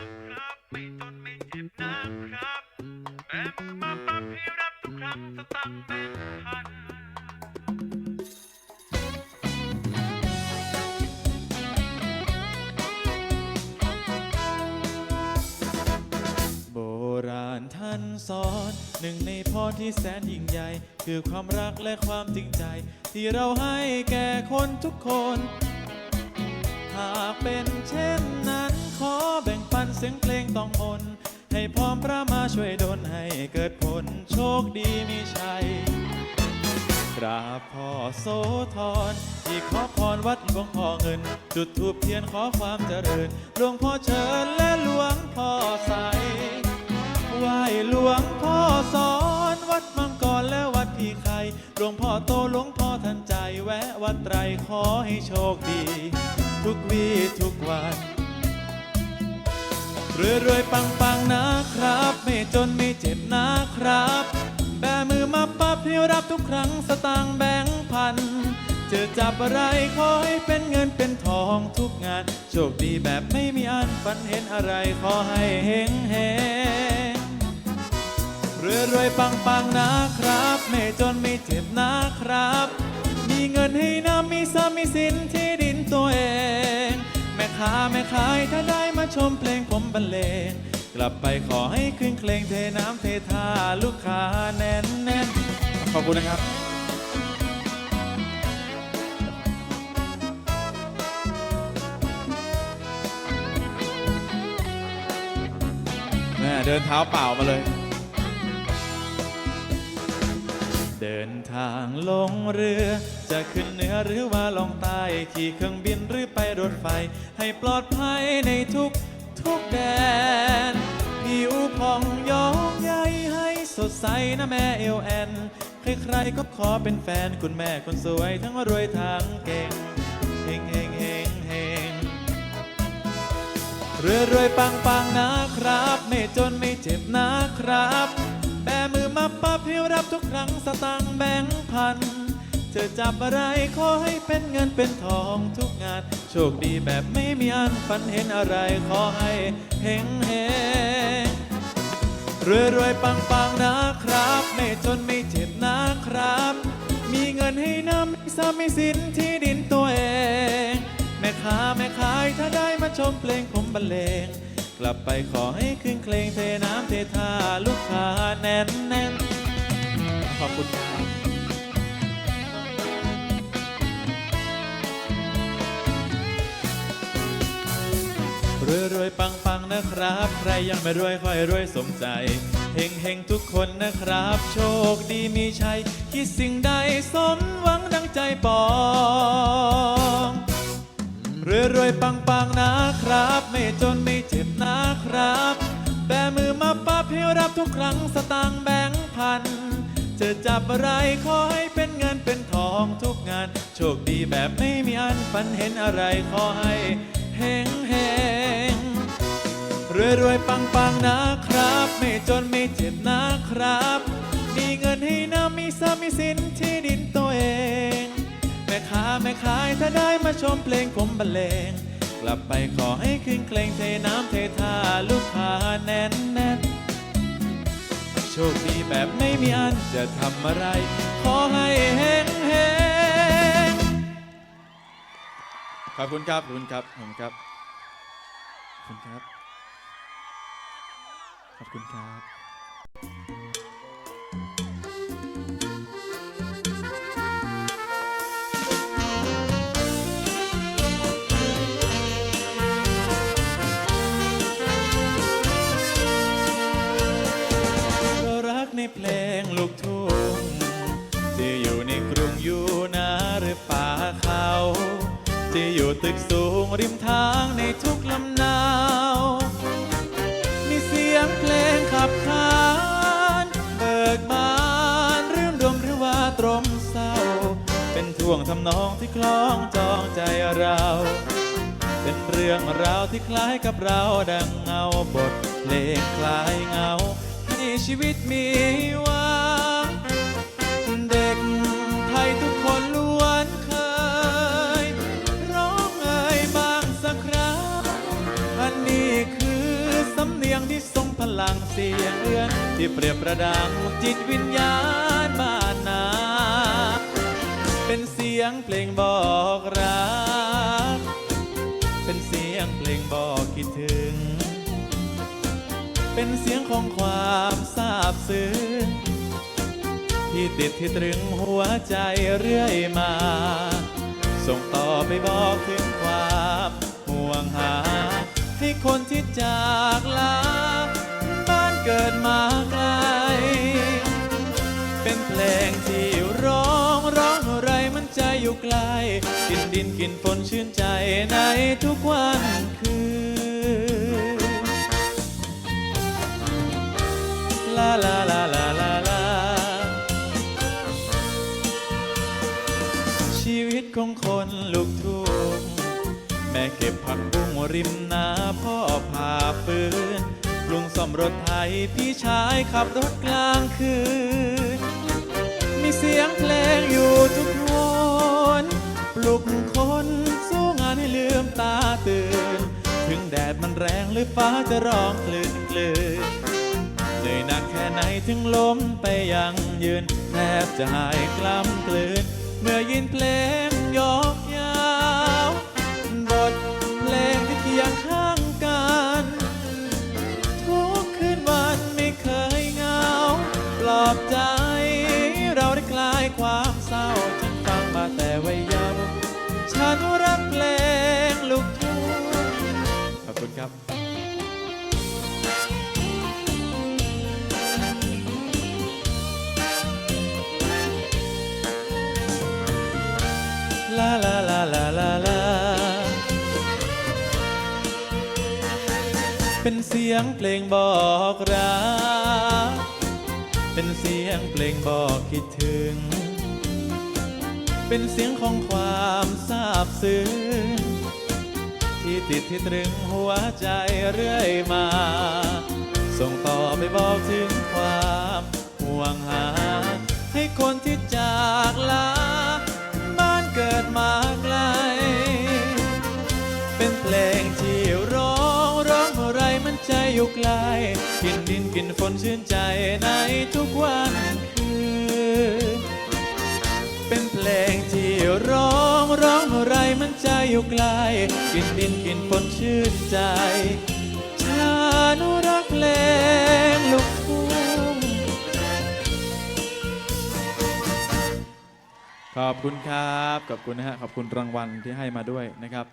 นะครับ ไม่จนไม่เจ็บนะครับแบมมาปั๊บให้รับทุกครั้งสตังค์แบงค์พันโบราณท่านสอนหนึ่งในพรที่แสนยิ่งใหญ่ คือความรักและความจริงใจ ที่เราให้แก่คนทุกคน หากเป็นเช่น เสียงเพลงต้องมน ให้พร้อมพระมาช่วยดลให้เกิดผลโชคดีมีชัยกราบพ่อโสธรที่ขอพรวัดหลวงพ่อเงิน จุดทูบเทียนขอความเจริญ หลวงพ่อเชิญและหลวงพ่อใสไหวหลวงพ่อสอนวัดมังกรและวัดพี่ไข่หลวงพ่อโตหลวงพ่อทันใจแวะวัดไตรขอให้โชคดี ทุกวีทุกวัน รวยรวยปังปังนะครับ ไม่จนไม่เจ็บนะครับ แบมือมาปั๊บให้รับทุกครั้งสตางค์แบงค์พัน เจอจับอะไรขอให้เป็นเงินเป็นทองทุกงาน โชคดีแบบไม่มีอันฝันเห็นอะไรขอให้เฮงเฮงรวยรวยปังปังนะครับ ไม่จนไม่เจ็บนะครับ มีเงินให้น้ำมีทรัพย์มีสินที่ดินตัวเอง ค้าแม่ขายถ้าได้มาชมเพลงผมบรรเลง กลับไปขอให้ขึ้นเพลงเทน้ำเทท่าลูกค้าแน่นแน่นขอบคุณนะครับแม่เดินเท้าเปล่ามาเลย ทางลงเรือ จะขึ้นเหนือหรือว่าลงใต้ขี่เครื่องบินหรือไปรถไฟ ให้ปลอดภัยในทุกทุกแดน ผิวผ่องยองใยให้สดใสนะแม่เอลแอนใครๆก็ขอเป็นแฟนคุณแม่คนสวยทั้งรวยทั้งเก่งเฮงเฮงเฮงเฮงรวยรวยปังปังนะครับ ไม่จนไม่เจ็บนะครับ รับทุกครั้งสตางค์แบงค์พัน เธอจับอะไรขอให้เป็นเงินเป็นทองทุกงาน โชคดีแบบไม่มีอันฝันเห็นอะไรขอให้เฮงเฮงรวยรวยปังปังนะครับ ไม่จนไม่เจ็บนะครับ มีเงินให้น้ำมีทรัพย์มีสินที่ดินตัวเอง แม่ค้าแม่ขายถ้าได้มาชมเพลงผมบรรเลง กลับไปขอให้ขึ้นเพลงเทน้ำเทท่าลูกค้าแน่นแน่น ขอบคุณครับรวยรวยปังปังนะครับ ใครยังไม่รวยค่อยรวยสมใจเฮงเฮงทุกคนนะครับ โชคดีมีชัย คิดสิ่งใดสมหวังดังใจปองรวยรวยปังปังนะครับ ไม่จนไม่เจ็บนะครับ แบมือมาปั๊บให้รับทุกครั้งสตางค์แบงค์พัน จะจับอะไรขอให้เป็นเงินเป็นทองทุกงาน โชคดีแบบไม่มีอันฝันเห็นอะไรขอให้เฮงเฮงรวยรวยปังปังนะครับ ไม่จนไม่เจ็บนะครับ มีเงินให้น้ำมีทรัพย์มีสินที่ดินตัวเอง แม่ค้าแม่ขายถ้าได้มาชมเพลงผมบรรเลง กลับไปขอให้ขึ้นเพลงเทน้ำเทท่าลูกค้าแน่นแน่น โชคดีแบบไม่มีอันจะทำอะไร ขอให้เฮงเฮงขอบคุณครับขอบคุณครับขอบคุณครับขอบคุณครับขอบคุณครับ ริมทางในทุกลำนาว มีเสียงเพลงขับขานเบิกบานรื่นรมหรือว่าตรมเศร้า เป็นท่วงทำนองที่คล้องจองใจเรา เป็นเรื่องราวที่คล้ายกับเราดังเงาบทเพลงคล้ายเงาให้ชีวิตมีว ที่ส่งพลังเสียงเอื้อน ที่เปรียบประดังจิตวิญญาณบ้านนา เป็นเสียงเพลงบอกรัก เป็นเสียงเพลงบอกคิดถึง เป็นเสียงของความซาบซึ้งที่ติดที่ตรึงหัวใจเรื่อยมา ส่งต่อไปบอกถึงความห่วงหา ให้คนที่จากลา กินดินกินฝนชื่นใจในทุกวันคืน ลาลาลาลาลาลา ชีวิตของคนลูกทุ่งแม่เก็บผักบุ้งริมนาพ่อพาปืนลุงซ่อมรถไถพี่ชายขับรถกลางคืน มีเสียงเพลงอยู่ทุกคน ปลุกคนสู้งานให้ลืมตาตื่น ถึงแดดมันแรงหรือฟ้าจะร้องกลื่นกลื่นเหนื่อยหนักแค่ไหนถึงล้มไปยังยืน แทบจะหายกล้ำกลืน เมื่อยินเพลง ครับลาลาลาลาลาลาเป็นเสียงเพลงบอกรัก เป็นเสียงเพลงบอกคิดถึง เป็นเสียงของความซาบซึ้ง ที่ติดที่ตรึงหัวใจเรื่อยมา ส่งต่อไปบอกถึงความห่วงหา ให้คนที่จากลา บ้านเกิดมาไกล เป็นเพลงที่ร้องร้องอะไรมันใจอยู่ไกล กินดินกินฝนชื่นใจในทุกวันคืนเป็นเพลงที่ ร้องร้องอะไรมันใจอยู่ไกลกินดินกินฝนชื่นใจฉันรักเพลงลูกทุ่งขอบคุณครับ ขอบคุณนะฮะ ขอบคุณรางวัลที่ให้มาด้วยนะครับ